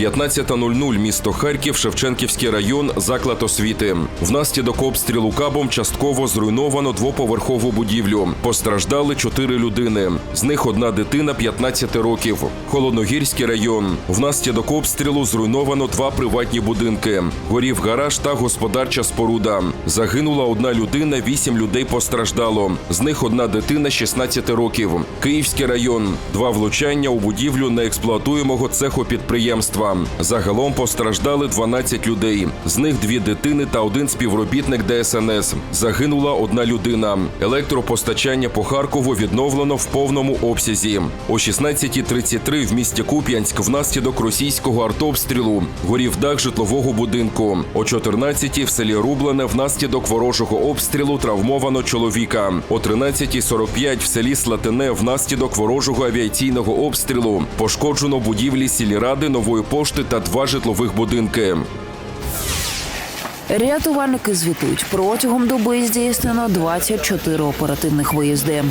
15.00 місто Харків, Шевченківський район, заклад освіти. Внаслідок обстрілу кабом частково зруйновано двоповерхову будівлю. Постраждали чотири людини. З них одна дитина 15 років. Холодногірський район. Внаслідок обстрілу зруйновано два приватні будинки. Горів гараж та господарча споруда. Загинула одна людина, вісім людей постраждало. З них одна дитина 16 років. Київський район. Два влучання у будівлю неексплуатуємого цеху підприємства. Загалом постраждали 12 людей. З них дві дитини та один співробітник ДСНС. Загинула одна людина. Електропостачання по Харкову відновлено в повному обсязі. О 16.33 в місті Куп'янськ внаслідок російського артобстрілу горів дах житлового будинку. О 14.00 в селі Рублене внаслідок ворожого обстрілу травмовано чоловіка. О 13.45 в селі Слатине внаслідок ворожого авіаційного обстрілу пошкоджено будівлі сільради нової пошти та два житлових будинки. Рятувальники звітують протягом доби здійснено 24 оперативних виїзди.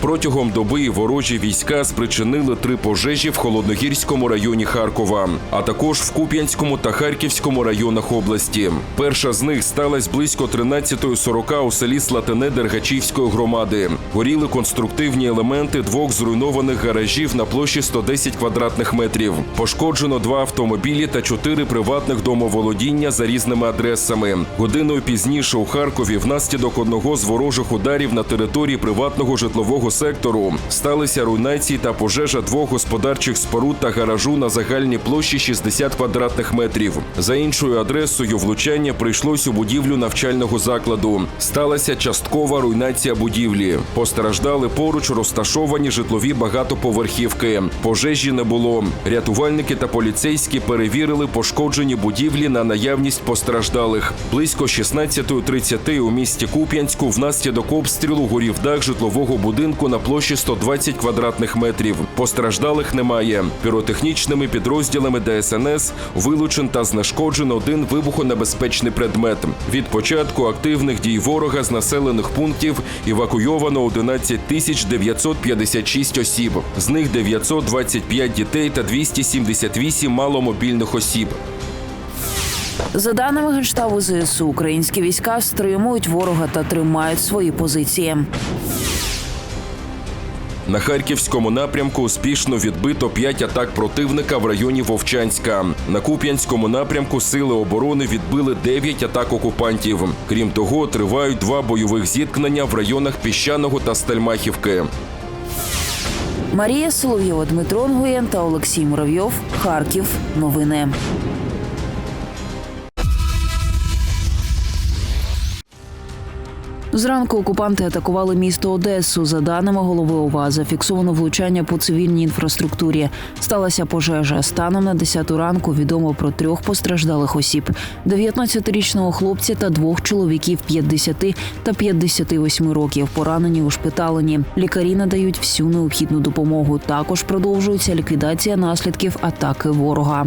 Протягом доби ворожі війська спричинили три пожежі в холодногірському районі Харкова, а також в Куп'янському та Харківському районах області. Перша з них сталася близько 13.40 у селі Слатине Дергачівської громади. Горіли конструктивні елементи двох зруйнованих гаражів на площі 110 квадратних метрів. Пошкоджено два автомобілі та чотири приватних домоволодіння за різними адресами. Годиною пізніше у Харкові внаслідок одного з ворожих ударів на території приватного житлового сектору сталися руйнації та пожежа двох господарчих споруд та гаражу на загальній площі 60 квадратних метрів. За іншою адресою влучання прийшлось у будівлю навчального закладу. Сталася часткова руйнація будівлі. Постраждали поруч розташовані житлові багатоповерхівки. Пожежі не було. Рятувальники та поліцейські перевірили пошкоджені будівлі на наявність постраждалих. Близько 16.30 у місті Куп'янську внаслідок обстрілу горів дах житлового будинку на площі 120 квадратних метрів. Постраждалих немає. Піротехнічними підрозділами ДСНС вилучен та знешкоджен один вибухонебезпечний предмет. Від початку активних дій ворога з населених пунктів евакуйовано 11 тисяч 956 осіб. З них 925 дітей та 278 маломобільних осіб. За даними генштабу ЗСУ, українські війська стримують ворога та тримають свої позиції. На харківському напрямку успішно відбито п'ять атак противника в районі Вовчанська. На Куп'янському напрямку сили оборони відбили 9 атак окупантів. Крім того, тривають два бойових зіткнення в районах Піщаного та Стельмахівки. Марія Солов'єва, Дмитро Нгуєн та Олексій Муравйов. Харків. Новини. Зранку окупанти атакували місто Одесу. За даними голови ОВА, зафіксовано влучання по цивільній інфраструктурі. Сталася пожежа. Станом на 10 ранку відомо про трьох постраждалих осіб: 19-річного хлопця та двох чоловіків 50 та 58 років. Поранені ушпиталені. Лікарі надають всю необхідну допомогу. Також продовжується ліквідація наслідків атаки ворога.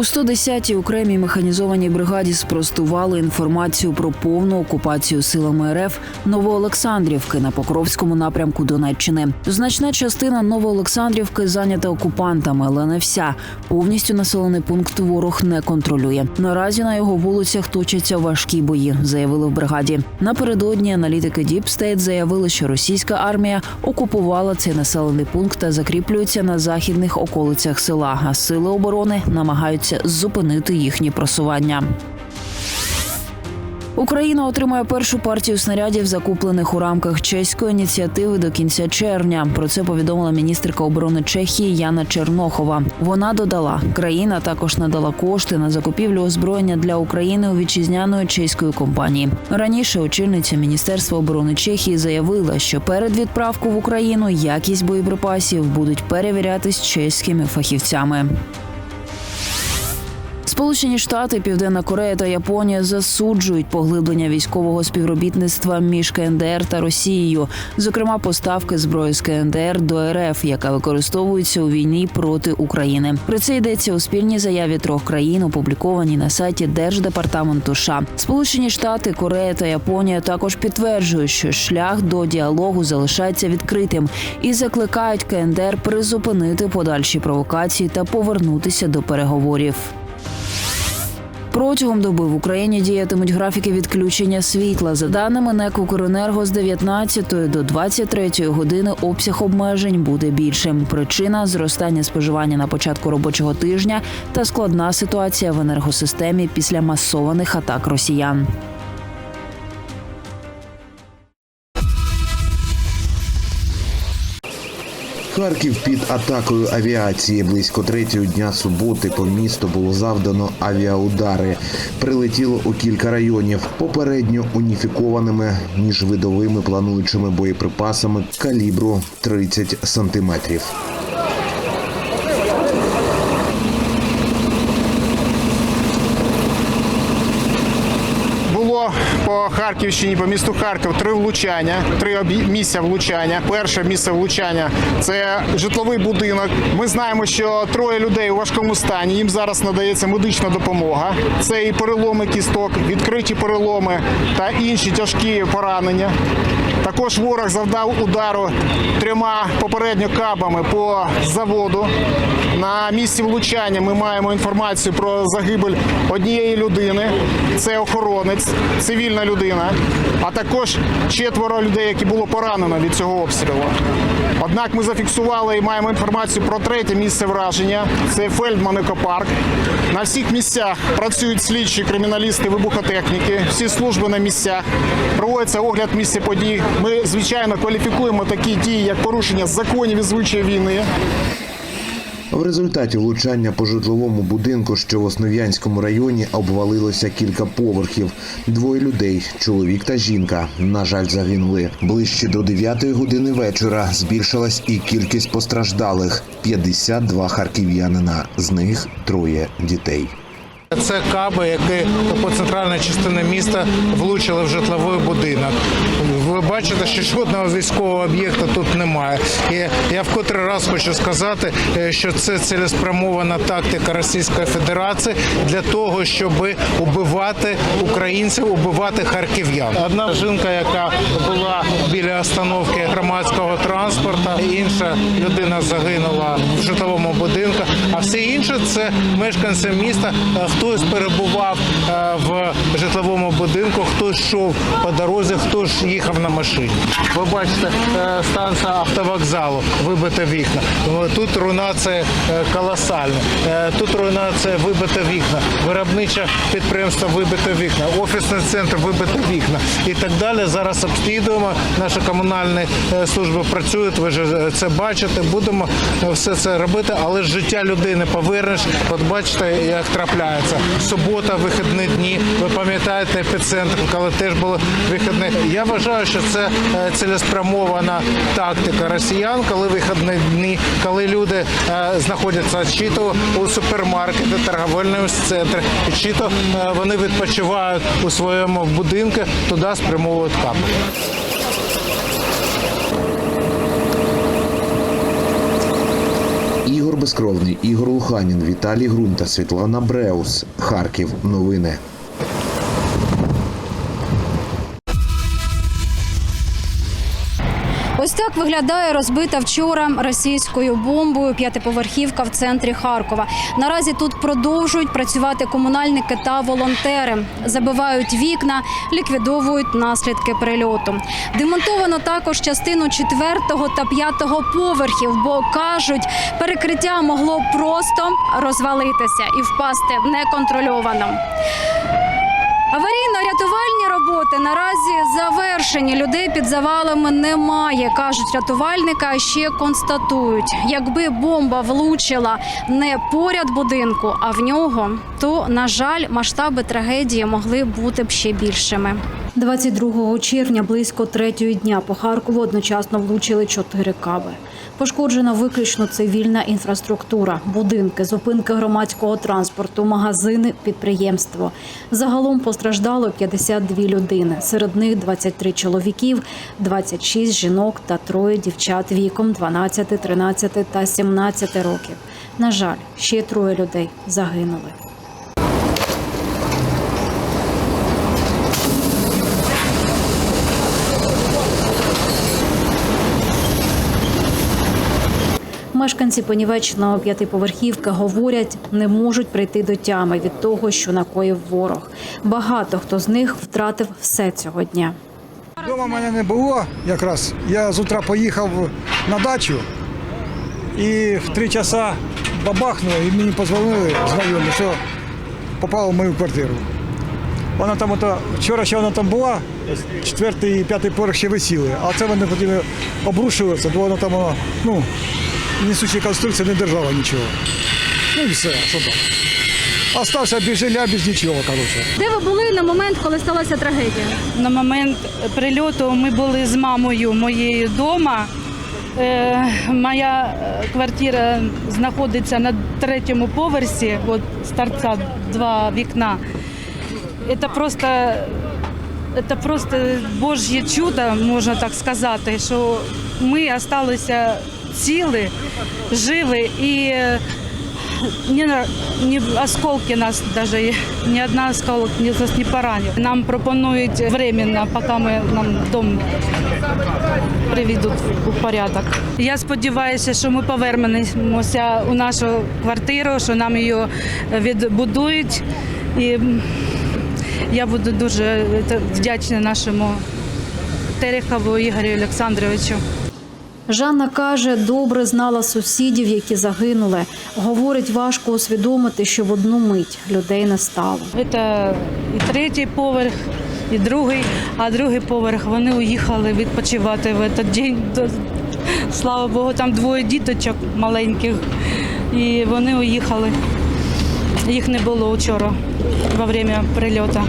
У 110-й окремій механізованій бригаді спростували інформацію про повну окупацію силами РФ Новоолександрівки на Покровському напрямку Донеччини. Значна частина Новоолександрівки зайнята окупантами, але не вся. Повністю населений пункт ворог не контролює. Наразі на його вулицях точаться важкі бої, заявили в бригаді. Напередодні аналітики State заявили, що російська армія окупувала цей населений пункт та закріплюється на західних околицях села. А сили оборони намагаються зупинити їхні просування. Україна отримає першу партію снарядів, закуплених у рамках чеської ініціативи до кінця червня. Про це повідомила міністерка оборони Чехії Яна Чернохова. Вона додала, країна також надала кошти на закупівлю озброєння для України у вітчизняної чеської компанії. Раніше очільниця Міністерства оборони Чехії заявила, що перед відправкою в Україну якість боєприпасів будуть перевірятись чеськими фахівцями. Сполучені Штати, Південна Корея та Японія засуджують поглиблення військового співробітництва між КНДР та Росією, зокрема поставки зброї з КНДР до РФ, яка використовується у війні проти України. Про це йдеться у спільній заяві трьох країн, опублікованій на сайті Держдепартаменту США. Сполучені Штати, Корея та Японія також підтверджують, що шлях до діалогу залишається відкритим і закликають КНДР призупинити подальші провокації та повернутися до переговорів. Протягом доби в Україні діятимуть графіки відключення світла. За даними НЕК «Укренерго», з 19 до 23 години обсяг обмежень буде більшим. Причина зростання споживання на початку робочого тижня та складна ситуація в енергосистемі після масованих атак росіян. Харків під атакою авіації близько третього дня суботи по місту було завдано авіаудари. Прилетіло у кілька районів, попередньо уніфікованими міжвидовими плануючими боєприпасами калібру 30 сантиметрів. Було по Харківщині, по місту Харків три влучання, три місця влучання. Перше місце влучання це житловий будинок. Ми знаємо, що троє людей у важкому стані. Їм зараз надається медична допомога. Це і переломи кісток, відкриті переломи та інші тяжкі поранення. Також ворог завдав удару трьома попередньо кабами по заводу. На місці влучання ми маємо інформацію про загибель однієї людини. Це охоронець, цивільна людина, а також четверо людей, які було поранено від цього обстрілу. Однак ми зафіксували і маємо інформацію про третє місце враження. Це Фельдман екопарк. На всіх місцях працюють слідчі криміналісти, вибухотехніки, всі служби на місцях. Проводиться огляд місця подій. Ми звичайно кваліфікуємо такі дії, як порушення законів і звичаї війни. В результаті влучання по житловому будинку, що в Основ'янському районі, обвалилося кілька поверхів. Двоє людей, чоловік та жінка, на жаль, загинули. Ближче до 9 години вечора збільшилась і кількість постраждалих 52 харків'янина, з них троє дітей. Це каби, які по центральній частині міста влучили в житловий будинок. Ви бачите, що жодного військового об'єкта тут немає. І я вкотре раз хочу сказати, е, що це цілеспрямована тактика Російської Федерації для того, щоб убивати українців, убивати харків'ян. Одна жінка, яка була біля остановки громадського транспорту, інша людина загинула в житловому будинку, а всі інші це мешканці міста. Хтось перебував е, в житловому будинку, хтось йшов по дорозі, хтось їхав на машині. Ви бачите, е, станція автовокзалу, вибите вікна. Тут руйнація е, колосальна. Тут руйнація вибите вікна, виробниче підприємство вибите вікна, офісний центр вибите вікна і так далі. Зараз обслідуємо. Наші комунальні служби працюють. Ви ж це бачите. Будемо все це робити, але життя людини повернеш. От бачите, як трапляється. Субота, вихідні дні. Ви пам'ятаєте епіцентр, коли теж були вихідні. Я вважаю, що це е, цілеспрямована тактика росіян, коли вихідні дні, коли люди е, знаходяться чи то у супермаркеті, торговельному центрі, чи то е, вони відпочивають у своєму будинку, туди спрямовують капи. Ігор Безкровний, Ігор Луханін, Віталій Грунта, Світлана Бреус. Харків. Новини. Так виглядає розбита вчора російською бомбою п'ятиповерхівка в центрі Харкова. Наразі тут продовжують працювати комунальники та волонтери, забивають вікна, ліквідовують наслідки прильоту. Демонтовано також частину четвертого та п'ятого поверхів, бо кажуть, перекриття могло просто розвалитися і впасти неконтрольовано. Аварійно-рятувальні роботи наразі завершені. Людей під завалами немає, кажуть рятувальники. А ще констатують, якби бомба влучила не поряд будинку, а в нього, то на жаль, масштаби трагедії могли бути б ще більшими. 22 червня близько третьої дня по Харкову одночасно влучили чотири каби. Пошкоджена виключно цивільна інфраструктура, будинки, зупинки громадського транспорту, магазини, підприємство. Загалом постраждало 52 людини. Серед них 23 чоловіків, 26 жінок та троє дівчат віком 12, 13 та 17 років. На жаль, ще троє людей загинули. Мешканці понівеченого п'ятиповерхівки говорять, не можуть прийти до тями від того, що накоїв ворог. Багато хто з них втратив все цього дня. Дома мене не було якраз. Я з утра поїхав на дачу і в три часа бабахнуло, і мені подзвонили знайомі, що попало в мою квартиру. Вона там ото, вчора ще вона там була, четвертий і п'ятий поверх ще висіли, а це вони потім обрушилося, бо вона там, воно, ну, несуча конструкція не держала нічого. Ну і все, що там. Остався без жиля, без нічого, коротше. Де ви були на момент, коли сталася трагедія? На момент прильоту ми були з мамою моєю вдома. Е, моя е, квартира знаходиться на третьому поверсі, от з торця два вікна. Це просто, це просто Божє чудо, можна так сказати, що ми залишилися цілі, живі і е, ні, ні осколки нас даже, ні одна осколок нас не поранив. Нам пропонують временно, поки ми нам дом приведуть у порядок. Я сподіваюся, що ми повернемося у нашу квартиру, що нам її відбудують. І я буду дуже е, вдячна нашому Терехову Ігорю Олександровичу. Жанна каже, добре знала сусідів, які загинули. Говорить, важко усвідомити, що в одну мить людей не стало. Це і третій поверх, і другий, а другий поверх вони уїхали відпочивати в цей день. Слава Богу, там двоє діточок маленьких, і вони уїхали. Їх не було вчора во время прильоту.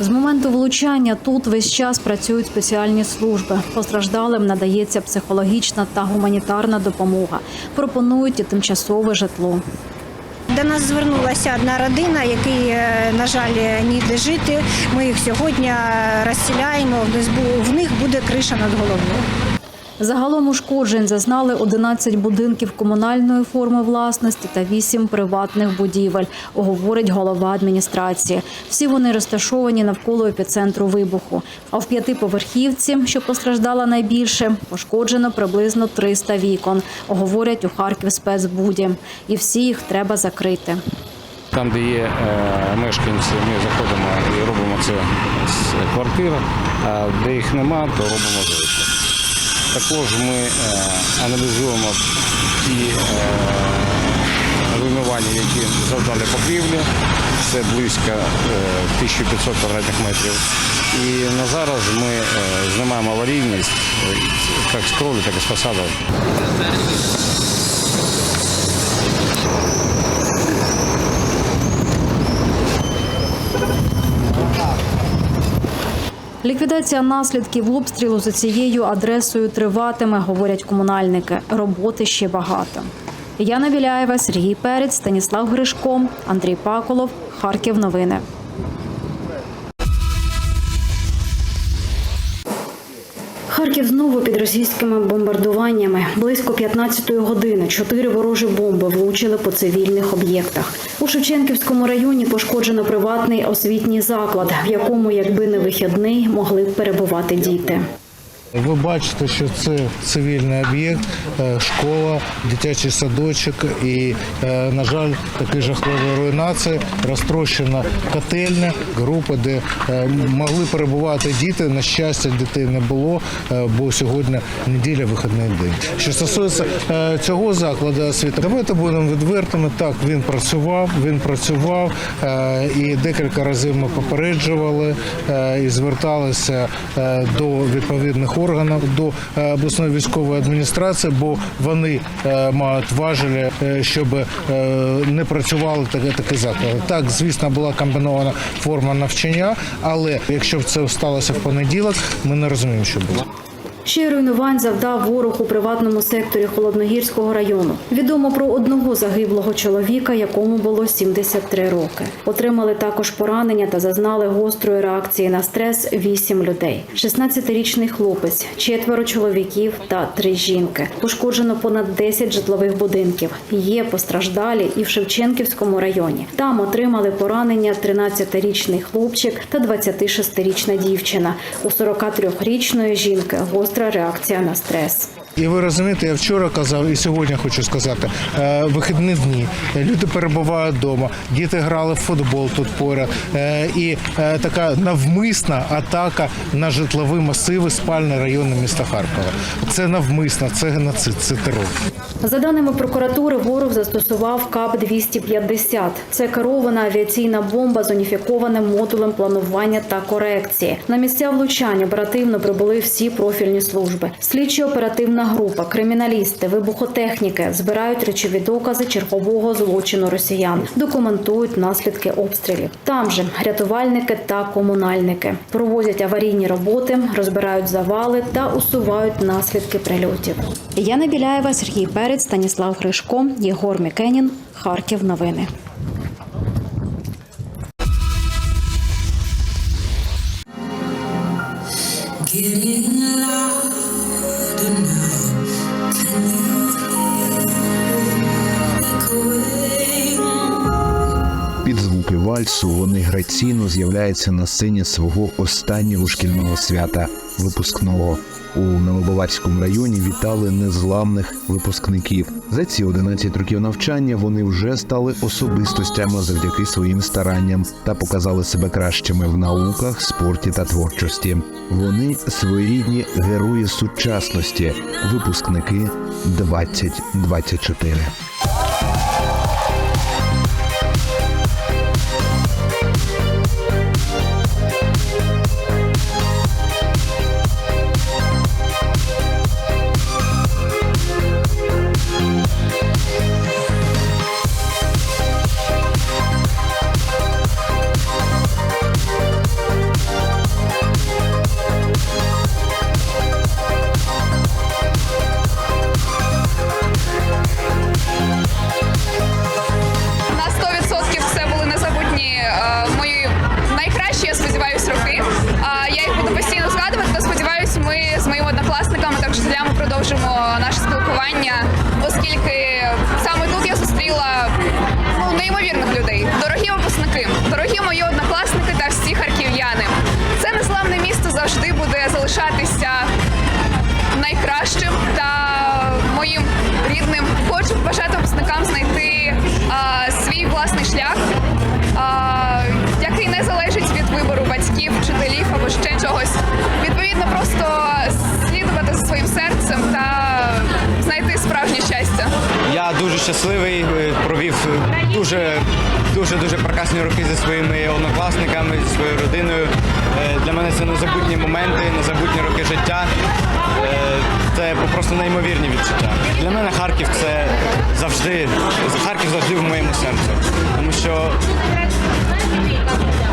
З моменту влучання тут весь час працюють спеціальні служби. Постраждалим надається психологічна та гуманітарна допомога. Пропонують і тимчасове житло. До нас звернулася одна родина, якій, е, на жаль, ніде жити. Ми їх сьогодні них бу- В них буде криша над головою. Загалом ушкоджень зазнали 11 будинків комунальної форми власності та 8 приватних будівель, говорить голова адміністрації. Всі вони розташовані навколо епіцентру вибуху. А в п'ятиповерхівці, що постраждала найбільше, пошкоджено приблизно 300 вікон, говорять у Харків спецбуді. І всі їх треба закрити. Там, де є е, мешканці, ми заходимо і робимо це з квартир, а де їх нема, то робимо. Також ми е, аналізуємо ті е, руйнування, які завдали покрівлі. Це близько е, 1500 квадратних метрів. І на зараз ми е, знімаємо аварійність е, як з кровлі, так і з фасаду. Ліквідація наслідків обстрілу за цією адресою триватиме, говорять комунальники. Роботи ще багато. Яна Віляєва, Сергій Перець, Станіслав Гришко, Андрій Паколов, Харків. Новини. Харків знову під російськими бомбардуваннями. Близько 15-ї години чотири ворожі бомби влучили по цивільних об'єктах. У Шевченківському районі пошкоджено приватний освітній заклад, в якому, якби не вихідний, могли б перебувати діти. Ви бачите, що це цивільний об'єкт, е, школа, дитячий садочок і, е, на жаль, такі жахливі руйнації, розтрощена котельня, група, де е, могли перебувати діти. На щастя, дітей не було, бо сьогодні неділя, вихідний день. Що стосується цього закладу освіти, давайте будемо відвертими. Так, він працював, він працював і декілька разів ми попереджували і зверталися до відповідних органів. Органам, до е, обласної військової адміністрації, бо вони е, мають важелі, е, щоб не працювали такі, такі заклади. Так, звісно, була комбінована форма навчання, але якщо б це сталося в понеділок, ми не розуміємо, що було. Ще руйнувань завдав ворог у приватному секторі Холодногірського району. Відомо про одного загиблого чоловіка, якому було 73 роки. Отримали також поранення та зазнали гострої реакції на стрес 8 людей. 16-річний хлопець, четверо чоловіків та три жінки. Пошкоджено понад 10 житлових будинків. Є постраждалі і в Шевченківському районі. Там отримали поранення 13-річний хлопчик та 26-річна дівчина. У 43-річної жінки гостра реакція на стрес. І ви розумієте, я вчора казав, і сьогодні хочу сказати: е, вихідні дні, люди перебувають вдома, діти грали в футбол тут поряд, е, і е, така навмисна атака на житлові масиви спальні райони міста Харкова. Це навмисно, це геноцид, це терор. За даними прокуратури, ворог застосував КАП 250 Це керована авіаційна бомба з уніфікованим модулем планування та корекції. На місця влучань оперативно прибули всі профільні служби. Слідчі оперативна група, криміналісти, вибухотехніки збирають речові докази чергового злочину росіян, документують наслідки обстрілів. Там же рятувальники та комунальники проводять аварійні роботи, розбирають завали та усувають наслідки прильотів. Яна Біляєва, Сергій Перець, Станіслав Гришко, Єгор Мікенін, Харків. Новини. Вальсу вони граційно з'являються на сцені свого останнього шкільного свята випускного. У Новобаварському районі вітали незламних випускників. За ці 11 років навчання вони вже стали особистостями завдяки своїм старанням та показали себе кращими в науках, спорті та творчості. Вони своєрідні герої сучасності, випускники 2024. Моїм рідним. Хочу бажати випускникам знайти а, свій власний шлях, а, який не залежить від вибору батьків, вчителів або ще чогось. Відповідно, просто слідувати за своїм серцем та. Я дуже щасливий, е, провів е, дуже дуже дуже прекрасні роки зі своїми однокласниками, зі своєю родиною. Е, Для мене це незабутні моменти, незабутні роки життя. Це просто неймовірні відчуття. Для мене Харків це завжди Харків завжди в моєму серці, тому що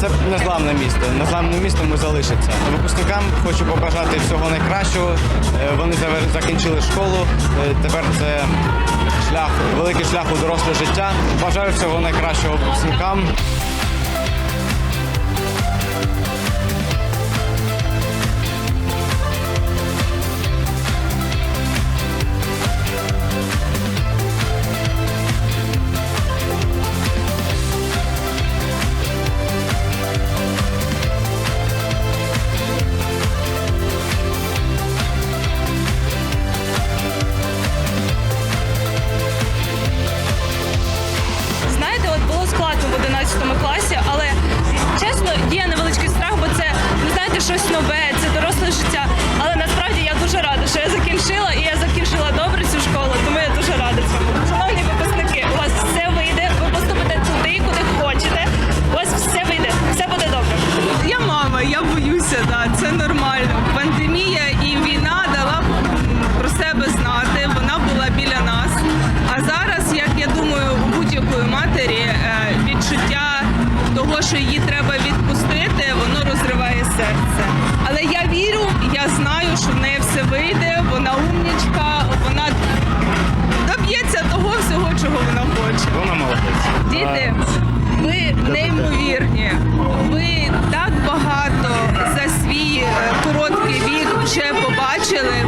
це незламне місто. Незламне місто ми залишиться. Випускникам хочу побажати всього найкращого. Е, Вони закінчили школу. Е, Тепер це шлях, великий шлях у доросле життя. Бажаю всього найкращого випускникам. діти, ви неймовірні. Ви так багато за свій е, короткий вік вже побачили.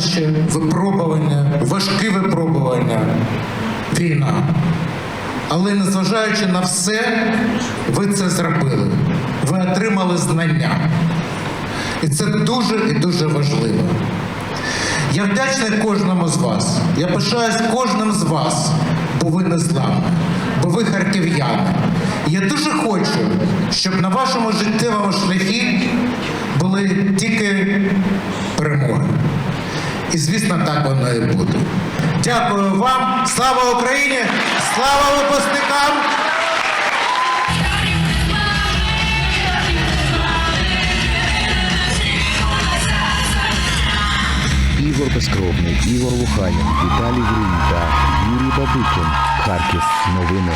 Складнощі, випробування, важкі випробування, війна. Але незважаючи на все, ви це зробили. Ви отримали знання. І це дуже і дуже важливо. Я вдячний кожному з вас. Я пишаюсь кожним з вас, бо ви не зламні, бо ви харків'яни. Я дуже хочу, щоб на вашому життєвому шляхі були тільки перемоги. І звісно, так воно і буде. Дякую вам, слава Україні, слава випускникам! Ігор Безкровний, Ігор Луханін, Віталій Грунь Юрій Бабикін. Харків. Новини.